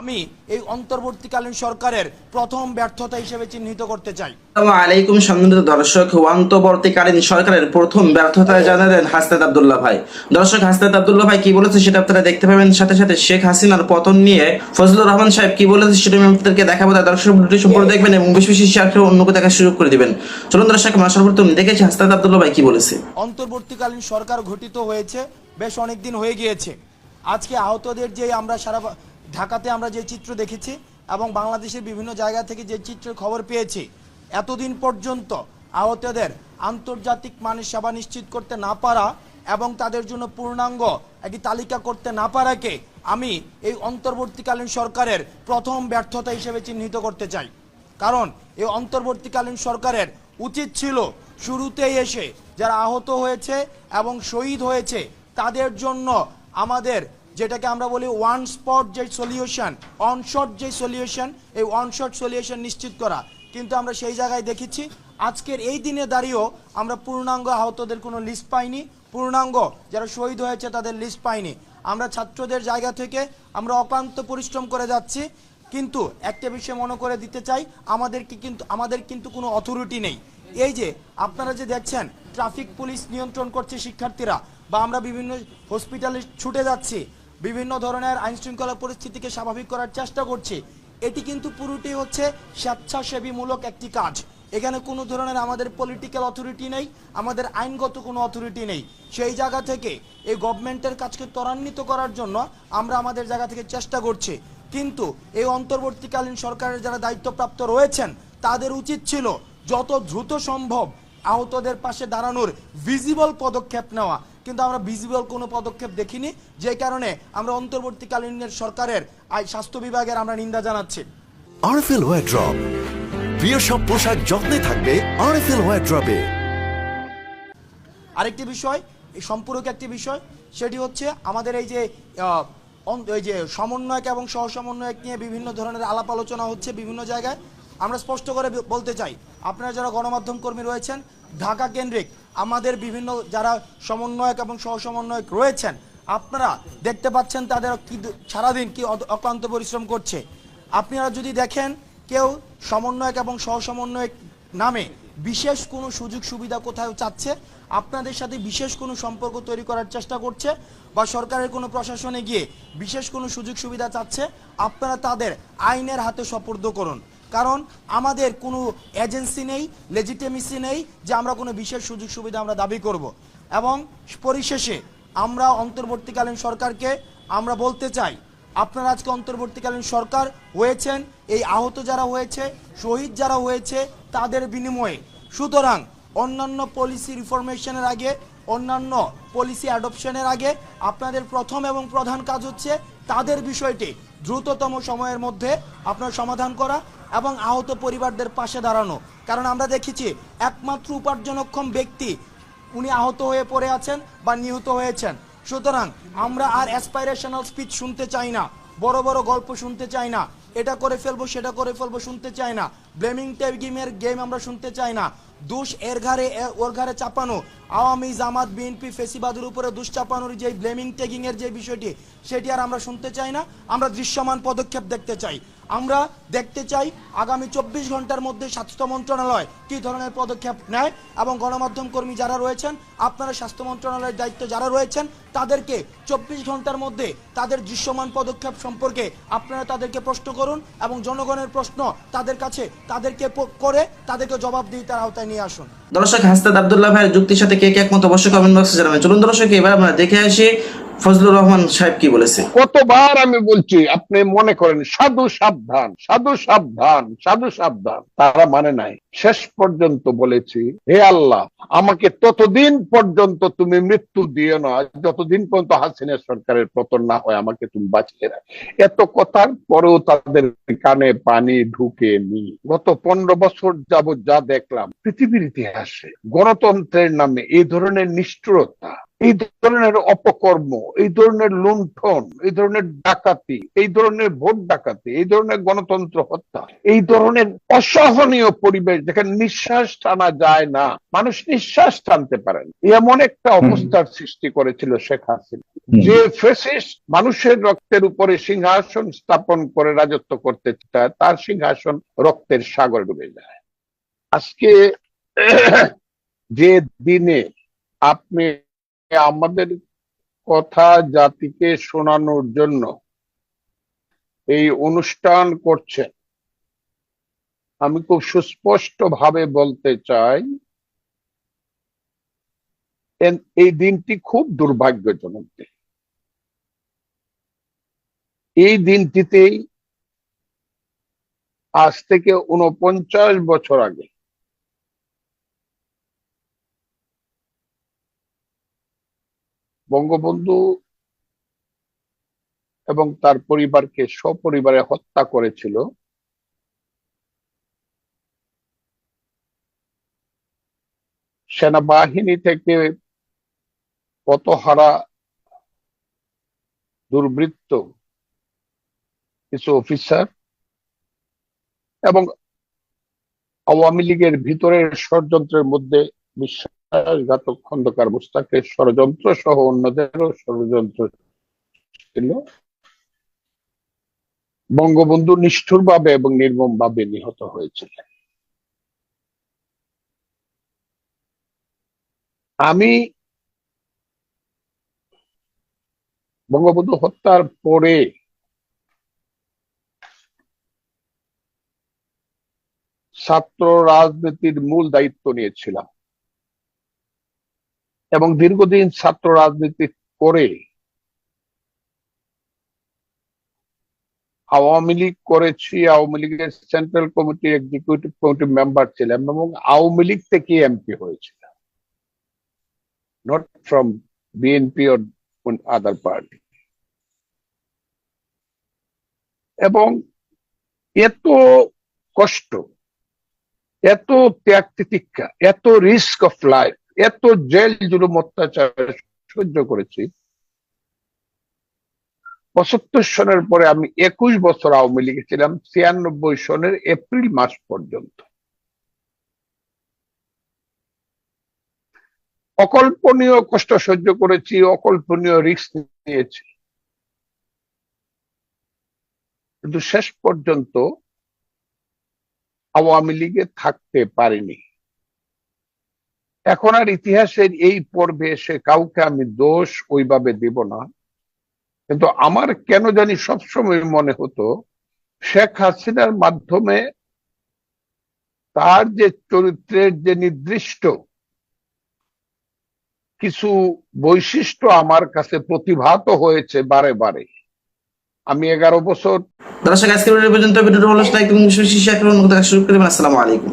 আমি এই অন্তর্বর্তীকালীন সরকারের প্রথম ব্যর্থতা হিসেবে চিহ্নিত করতে চাই। আলাইকুম সম্মানিত দর্শক অন্তর্বর্তীকালীন সরকারের প্রথম ব্যর্থতা জানালেন হাসনাত আব্দুল্লাহ ভাই। দর্শক হাসনাত আব্দুল্লাহ ভাই কি বলেছে সেটা আপনারা দেখতে পাবেন। সাথে সাথে শেখ হাসিনার পতন নিয়ে ফজলুর রহমান সাহেব কি বলেছে সেটা আমি আপনাদেরকে দেখাবো। তাই দর্শক ভিডিওটি সম্পূর্ণ দেখবেন এবং বেশি বেশি শেয়ার করে অন্যকে দেখার সুযোগ করে দিবেন। চলুন দর্শক আমরা সর্বপ্রথম দেখেছি হাসনাত আব্দুল্লাহ ভাই কি বলেছে। অন্তর্বর্তীকালীন সরকার গঠিত হয়েছে বেশ অনেক দিন হয়ে গিয়েছে। আজকে আহতদের যে আমরা সারা ঢাকাতে আমরা যে চিত্র দেখেছি এবং বাংলাদেশের বিভিন্ন জায়গা থেকে যে চিত্রের খবর পেয়েছি, এতদিন পর্যন্ত আহতদের আন্তর্জাতিক মানের সেবা নিশ্চিত করতে না পারা এবং তাদের জন্য পূর্ণাঙ্গ একটি তালিকা করতে না পারাকে আমি এই অন্তর্বর্তীকালীন সরকারের প্রথম ব্যর্থতা হিসেবে চিহ্নিত করতে চাই। কারণ এই অন্তর্বর্তীকালীন সরকারের উচিত ছিল শুরুতেই এসে যারা আহত হয়েছে এবং শহীদ হয়েছে, তাদের জন্য আমাদের যেটাকে আমরা বলি ওয়ান স্পট যে সলিউশন অনশট যে সলিউশন এই অনশট সলিউশন নিশ্চিত করা। কিন্তু আমরা সেই জায়গায় দেখেছি, আজকের এই দিনে দাঁড়িয়েও আমরা পূর্ণাঙ্গ আহতদের কোনো লিস্ট পাইনি। পূর্ণাঙ্গ, যারা শহীদ হয়েছে তাদের লিস্ট পাইনি। আমরা ছাত্রদের জায়গা থেকে আমরা অক্লান্ত পরিশ্রম করে যাচ্ছি, কিন্তু একটা বিষয় মনে করে দিতে চাই, আমাদেরকে কিন্তু আমাদের কিন্তু কোনো অথরিটি নেই। এই যে, আপনারা যে দেখছেন ট্রাফিক পুলিশ নিয়ন্ত্রণ করছে শিক্ষার্থীরা, বা আমরা বিভিন্ন হসপিটালে ছুটে যাচ্ছি বিভিন্ন ধরনের আইন শৃঙ্খলা পরিস্থিতিকে স্বাভাবিক করার চেষ্টা করছে। এটি কিন্তু পুরোটি হচ্ছে স্বেচ্ছাসেবীমূলক একটি কাজ। এখানে কোনো ধরনের আমাদের পলিটিক্যাল অথরিটি নেই, আমাদের আইনগত কোনো অথরিটি নেই। সেই জায়গা থেকে এই গভর্নমেন্টের কাজকে ত্বরান্বিত করার জন্য আমরা আমাদের জায়গা থেকে চেষ্টা করছি। কিন্তু এই অন্তর্বর্তীকালীন সরকারের যারা দায়িত্বপ্রাপ্ত রয়েছেন, তাদের উচিত ছিল যত দ্রুত সম্ভব আহতদের পাশে দাঁড়ানোর ভিজিবল পদক্ষেপ নেওয়া। কিন্তু আমরা ভিজিবল কোনো পদক্ষেপ দেখিনি। যে কারণে আমরা অন্তর্বর্তীকালীন সরকারের স্বাস্থ্য বিভাগের আমরা নিন্দা জানাচ্ছি। আরএফএল ওয়ারড্রপ প্রিয় সব পোশাক যত্নে থাকবে আরএফএল ওয়ারড্রপে আরেকটি বিষয় এই সম্পূরক একটি বিষয় সেটি হচ্ছে আমাদের এই যে এই যে সমন্বয়ক এবং সহ সমন্বয়ক নিয়ে বিভিন্ন ধরনের আলাপ আলোচনা হচ্ছে বিভিন্ন জায়গায়। আমরা স্পষ্ট করে বলতে চাই আপনারা যারা গণমাধ্যম কর্মী রয়েছেন ঢাকা কেন্দ্রিক, আমাদের বিভিন্ন যারা সমন্বয়ক এবং সহ সমন্বয়ক রয়েছেন, আপনারা দেখতে পাচ্ছেন তাদের কি সারাদিন কি অক্লান্ত পরিশ্রম করছে। আপনারা যদি দেখেন কেউ সমন্বয়ক এবং সহ সমন্বয়ক নামে বিশেষ কোনো সুযোগ সুবিধা কোথাও চাচ্ছে, আপনাদের সাথে বিশেষ কোনো সম্পর্ক তৈরি করার চেষ্টা করছে বা সরকারের কোনো প্রশাসনে গিয়ে বিশেষ কোনো সুযোগ সুবিধা চাচ্ছে, আপনারা তাদের আইনের হাতে সপর্দ করুন। কারণ আমাদের কোনো এজেন্সি নেই লেজিটেমিসি নেই যে আমরা কোনো বিশেষ সুযোগ সুবিধা আমরা দাবি করব। এবং পরিশেষে আমরা অন্তর্বর্তীকালীন সরকারকে আমরা বলতে চাই, আপনারা আজকে অন্তর্বর্তীকালীন সরকার হয়েছেন, এই আহত যারা হয়েছে, শহীদ যারা হয়েছে, তাদের বিনিময়ে। সুতরাং অন্যান্য পলিসি রিফরমেশনের আগে, অন্যান্য পলিসি অ্যাডপশনের আগে আপনাদের প্রথম এবং প্রধান কাজ হচ্ছে তাদের বিষয়টি দ্রুততম সময়ের মধ্যে আপনার সমাধান করা এবং আহত পরিবারদের পাশে দাঁড়ানো। কারণ আমরা দেখেছি একমাত্র উপার্জনক্ষম ব্যক্তি উনি আহত হয়ে পড়ে আছেন বা নিহত হয়েছেন। সুতরাং আমরা আর অ্যাসপাইরেশনাল স্পিচ শুনতে চাই না, বড় বড় গল্প শুনতে চাই না। এটা করে ফেলব, সেটা করে ফেলব শুনতে চাই না। ব্লেমিং গেমের গেম আমরা শুনতে চাই না। দোষ এর ঘাড়ে ওর ঘাড়ে চাপানো। আওয়ামী জামাত, বিএনপি, ফেসিবাদের উপরে দোষ চাপানোর যে ব্লেমিং টেকিং এর যে বিষয়টি, সেটি আর আমরা শুনতে চাই না। আমরা দৃশ্যমান পদক্ষেপ দেখতে চাই। আমরা দেখতে চাই আগামী চব্বিশ ঘণ্টার মধ্যে স্বাস্থ্য মন্ত্রণালয় কি ধরনের পদক্ষেপ নেয় এবং গণমাধ্যম কর্মী যারা রয়েছেন, আপনারা স্বাস্থ্য মন্ত্রণালয়ের দায়িত্ব যারা রয়েছেন, তাদেরকে চব্বিশ ঘণ্টার মধ্যে তাদের দৃশ্যমান পদক্ষেপ সম্পর্কে আপনারা তাদেরকে প্রশ্ন করুন এবং জনগণের প্রশ্ন তাদের কাছে তাদেরকে করে তাদেরকে জবাব দিয়ে তার আওতায় নিয়ে আসুন। দর্শক, হাসনাত আব্দুল্লাহ ভাইয়ের যুক্তির সাথে কে কে একমত অবশ্যই কমেন্ট বক্সে জানাবেন। চলুন দর্শক, এবার আমরা দেখে আসি ফজলুর রহমান সাহেব কি বলেছে? কতবার আমি বলছি, আপনি মনে করেন, সাধু সাবধান সাধু সাবধান সাধু সাবধান। তারা মানে নাই। শেষ পর্যন্ত বলেছি, হে আল্লাহ, আমাকে ততদিন পর্যন্ত তুমি মৃত্যু দিও না যতদিন পর্যন্ত হাসিনা সরকারের পতন না হয়, আমাকে তুমি বাঁচিয়ে রাখ। এত কথার পরেও তাদের কানে পানি ঢুকে নি গত পনেরো বছর যাবৎ যা দেখলাম, পৃথিবীর ইতিহাসে গণতন্ত্রের নামে এই ধরনের নিষ্ঠুরতা এই ধরনের অপকর্ম এই ধরনের লুণ্ঠন এই ধরনের ডাকাতি এই ধরনের ভোট ডাকাতি এই ধরনের গণতন্ত্র হত্যা এই ধরনের অসহনীয় পরিবেশ যেখানে নিঃশ্বাস টানা যায় না মানুষ নিঃশ্বাস টানতে পারেন। এমন একটা অবস্থার সৃষ্টি করেছিল শেখ হাসিনা। যে ফেসিস মানুষের রক্তের উপরে সিংহাসন স্থাপন করে রাজত্ব করতে চায় তার সিংহাসন রক্তের সাগরে ডুবে যায়। আজকে যে দিনে আপনি আমাদের কথা জাতিকে শোনানোর জন্য এই অনুষ্ঠান করছেন। আমি খুব সুস্পষ্ট ভাবে বলতে চাই এই দিনটি খুব দুর্ভাগ্যজনক দিন। এই দিনটিতেই আজ থেকে উনপঞ্চাশ বছর আগে বঙ্গবন্ধু এবং তার পরিবারকে সপরিবারে হত্যা করেছিল। সেনাবাহিনী থেকে পতহারা দুর্বৃত্ত কিছু অফিসার এবং আওয়ামী লীগের ভিতরের ষড়যন্ত্রের মধ্যে বিশ্বাসঘাতক খন্দকার মুস্তাকের ষড়যন্ত্র সহ অন্যদেরও ষড়যন্ত্র ছিল। বঙ্গবন্ধু নিষ্ঠুরভাবে এবং নির্মমভাবে নিহত হয়েছিলেন। আমি বঙ্গবন্ধু হত্যার পরে ছাত্র রাজনীতির মূল দায়িত্ব নিয়েছিলাম। এবং দীর্ঘদিন ছাত্র রাজনীতি করে আওয়ামী লীগ করেছি, আওয়ামী লীগের central committee executive committee member ছিলাম এবং আওয়ামী লীগ থেকে এমপি হয়েছিলাম। Not from BNP or other party এবং এত কষ্ট, এত ত্যাগ তিতিক্ষা এত রিস্ক অফ লাইফ এত জেল জুলুম অত্যাচার সহ্য করেছি। পঁচাত্তর সনের পরে আমি একুশ বছর আওয়ামী লীগে ছিলাম, ছিয়ানব্বই সনের এপ্রিল মাস পর্যন্ত। অকল্পনীয় কষ্ট সহ্য করেছি, অকল্পনীয় রিস্ক নিয়েছি। কিন্তু শেষ পর্যন্ত আওয়ামী লীগে থাকতে পারিনি। এখন আর ইতিহাসের এই পর্বে এসে কাউকে আমি দোষ ওইভাবে দেব না। কিন্তু আমার কেন জানি সবসময় মনে হতো, শেখ হাসিনার মাধ্যমে তার যে চরিত্রের যে নির্দিষ্ট কিছু বৈশিষ্ট্য আমার কাছে প্রতিভাত হয়েছে বারে বারে। আমি এগারো বছর দর্শক, আজকের পর্যন্ত, ভিডিওটি ভালো শুরু আসসালামু আলাইকুম।